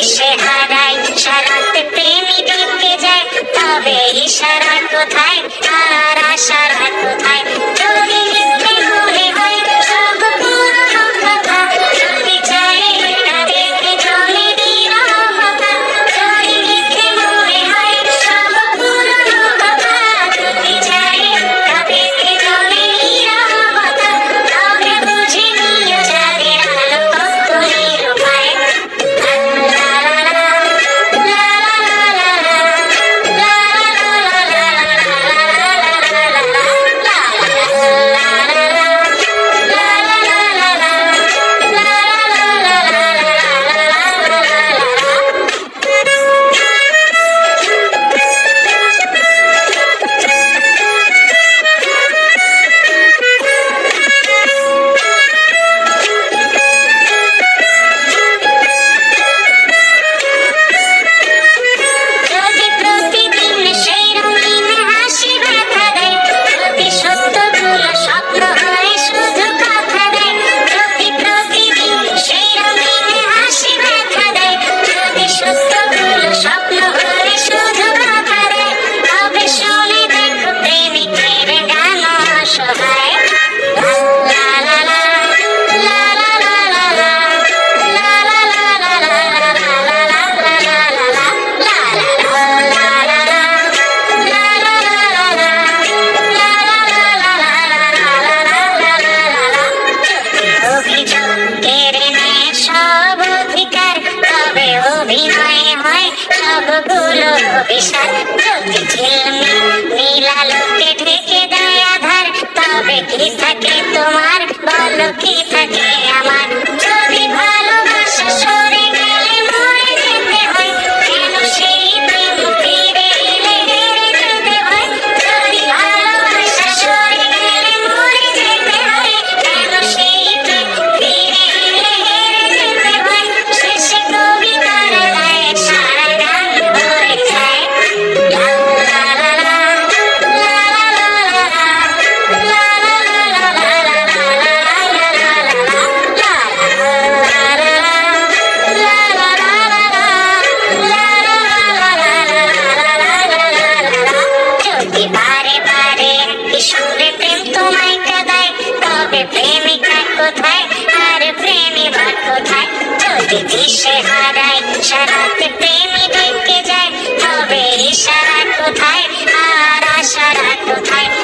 কিসে হারাই সারাতে প্রেমী ডুবে যায়। তবে ইশারা কোথায়? তার আশারা কোথায়? সবগুলো অভিশাপ যদি ঝিলমি নীলালোকে ঢেকে দেয় আধার তবে কি থাকে তোমার বলো কি? দিশে হারায় সারাতে প্রেমী ঢেকে যায় তবে ইশারা কোথায়? আর আশারা কোথায়?